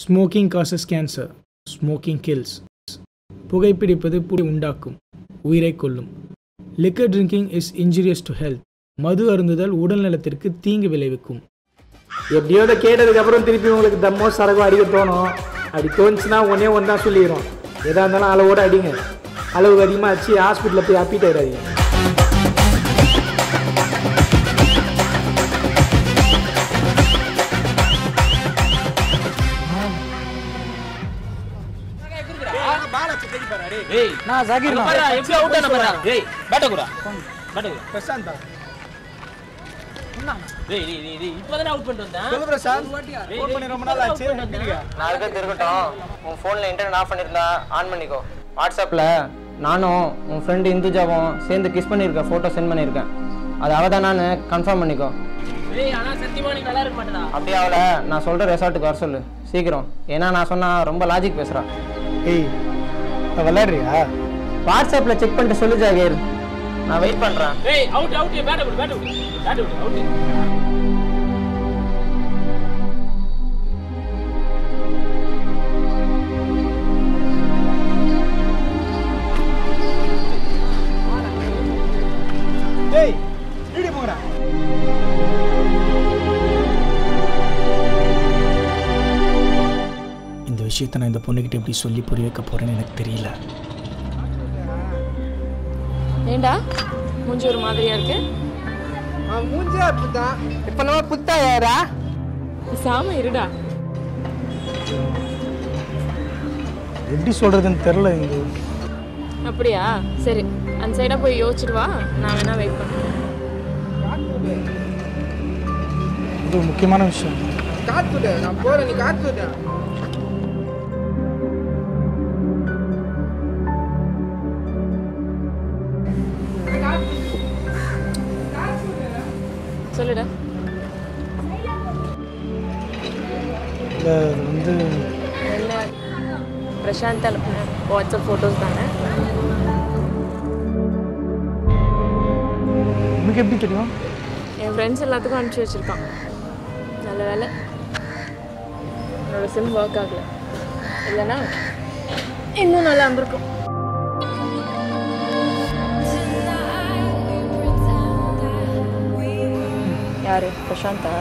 Smoking causes cancer smoking kills புகைப்பிடிப்பது புகை உண்டாக்கும். உயிரை கொல்லும். Liquor drinking is injurious to health மது அருந்துதல் உடல் நலத்திற்கு தீங்கு விளைவிக்கும். எப்படியோ கேட்டதுக்கப்புறம் திருப்பி உங்களுக்கு தம்மோ சரகோ அடிக்க தோணும். அப்படி தோணுச்சுன்னா ஒன்றே ஒன்று தான் சொல்லிடுறோம். எதாக இருந்தாலும் அளவோடு அடிங்க. அளவுக்கு அதிகமாக வச்சு ஹாஸ்பிட்டலில் போய் அப்பிட்டு நான் ஜாகிர் அங்க பாருடா, எப்படி out ஆன பாருடா. ஏய், bat அ குடுறா. bat அ குடு. பிரசாந்த் டேய், டேய், டேய், டேய், இப்பதானே out பண்ணிட்டு வந்தேன். சொல்லு பிரசாந்த் ஃபோன் பண்ணி ரொம்ப நாள் ஆச்சு? நாலு பேர் இருக்கட்டும் உன் ஃபோனில் இன்டர்நெட் ஆஃப் பண்ணியிருந்தா ஆன் பண்ணிக்கோ வாட்ஸ்அப்பில் நானும் உன் ஃப்ரெண்டு இந்துஜாவும் சேர்ந்து கிஸ் பண்ணியிருக்க ஃபோட்டோ சென்ட் பண்ணியிருக்கேன் அது அவள் தானான்னு கன்ஃபார்ம் பண்ணிக்கோ. அப்படியே அவளை நான் சொல்கிற ரெசார்ட்டுக்கு வர சொல்லு சீக்கிரம் ஏன்னா நான் சொன்னால் ரொம்ப லாஜிக் பேசுகிறா ஏய் நான் விளையாடுறியா? வாட்ஸ்அப்பில் செக் பண்ணிட்டு சொல்லு ஜாகீர். நான் வெயிட் பண்ணுறேன் டேய், out, out, bat அ குடு, bat அ குடு. bat அ விஷயத்தை நான் இந்த பொண்ணுக்கிட்ட எப்படி சொல்லி புரிய வைக்க போகிறேன்னு எனக்கு தெரியல. ஏண்டா? மூஞ்சி ஒரு மாதிரியா இருக்கு? மூஞ்சா அப்படிதான் இப்போ நம்ம புத்தா யாரா? சாம இருடா. எப்படி சொல்கிறதுன்னு தெரில இங்கே. அப்படியா? சரி அந்த சைடா போய் யோசிச்சுட்டு வா. நான் வேணா வெயிட் பண்ணுறேன் இது ஒரு முக்கியமான விஷயம். காத்துடு நான் போறேன் நீ காத்துடு. இல்லை அது வந்து பிரசாந்த் அனுப்பின வாட்ஸ்அப் ஃபோட்டோஸ் தானே? உனக்கு எப்படி தெரியும்? என் ஃப்ரெண்ட்ஸ் எல்லாத்துக்கும் அனுப்பிச்சி வச்சிருக்கான். நல்ல வேலை. என்னோட சிம் ஒர்க் ஆகல. இல்லைன்னா இன்னும் நல்லா இருந்திருக்கும். யாரு? பிரசாந்தா?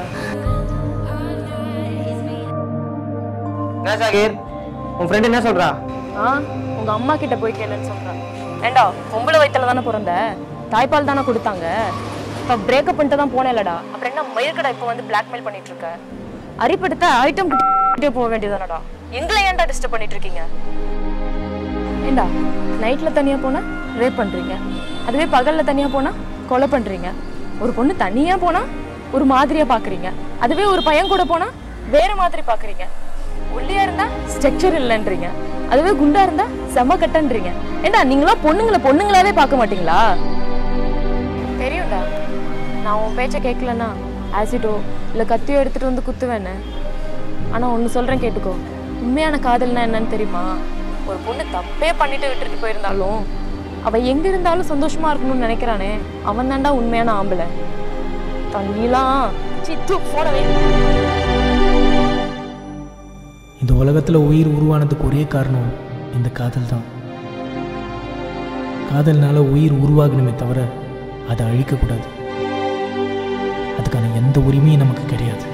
என்ன சாகிர்? உன் ஃப்ரெண்ட் என்ன சொல்றா? ஆ உங்க அம்மா கிட்ட போய் கேளுன்னு சொல்றேன் ஏண்டா பொம்பளை வயித்துல தானே பிறந்த? தாய்ப்பால் தானே கொடுத்தாங்க? இப்போ பிரேக்கப் பண்ணிட்டு தான் போனேன்லடா. அப்புறம் என்ன மயிர்கடா இப்போ வந்து பிளாக்மெயில் பண்ணிட்டு இருக்க அரிப்படுத்த ஐட்டம் கிட்டே போக வேண்டியதானடா எங்களை ஏன்டா டிஸ்டர்ப் பண்ணிட்டு இருக்கீங்க ஏண்டா நைட்ல தனியா போனா ரேப் பண்றீங்க? அதுவே பகல்ல தனியா போனா கொலை பண்றீங்க? ஒரு பொண்ணு தனியா போனா ஒரு மாதிரியா பாக்குறீங்க? அதுவே ஒரு பையன் கூட போனா வேற மாதிரி பாக்குறீங்க? ஒல்லியா இருந்தா ஸ்ட்ரக்சர் இல்லைன்றீங்க. அதுவே குண்டா இருந்தா செம கட்டன்றீங்க. ஏண்டா நீங்களா பொண்ணுங்களை பொண்ணுங்களாவே பார்க்க மாட்டீங்களா? தெரியும்டா. நான் உன் பேச்சை கேட்கலன்னா ஆசிடோ இல்லை கத்தியோ எடுத்துட்டு வந்து குத்துவேன்னு. ஆனா ஒன்று சொல்றேன் கேட்டுக்கோ. உண்மையான காதல்னா என்னன்னு தெரியுமா? ஒரு பொண்ணு தப்பே பண்ணிட்டு விட்டுட்டு போயிருந்தாலும் அவ எங்க இருந்தாலும் சந்தோஷமா இருக்கணும்னு நினைக்கிறானே அவன் தான்டா உண்மையான ஆம்பளை. தண்ணிலாம் சித்து போடவே இந்த உலகத்தில் உயிர் உருவானதுக்கு ஒரே காரணம் இந்த காதல் தான் காதல்னால உயிர் உருவாகணுமே தவிர அதை அழிக்கக்கூடாது. அதுக்கான எந்த உரிமையும் நமக்கு கிடையாது.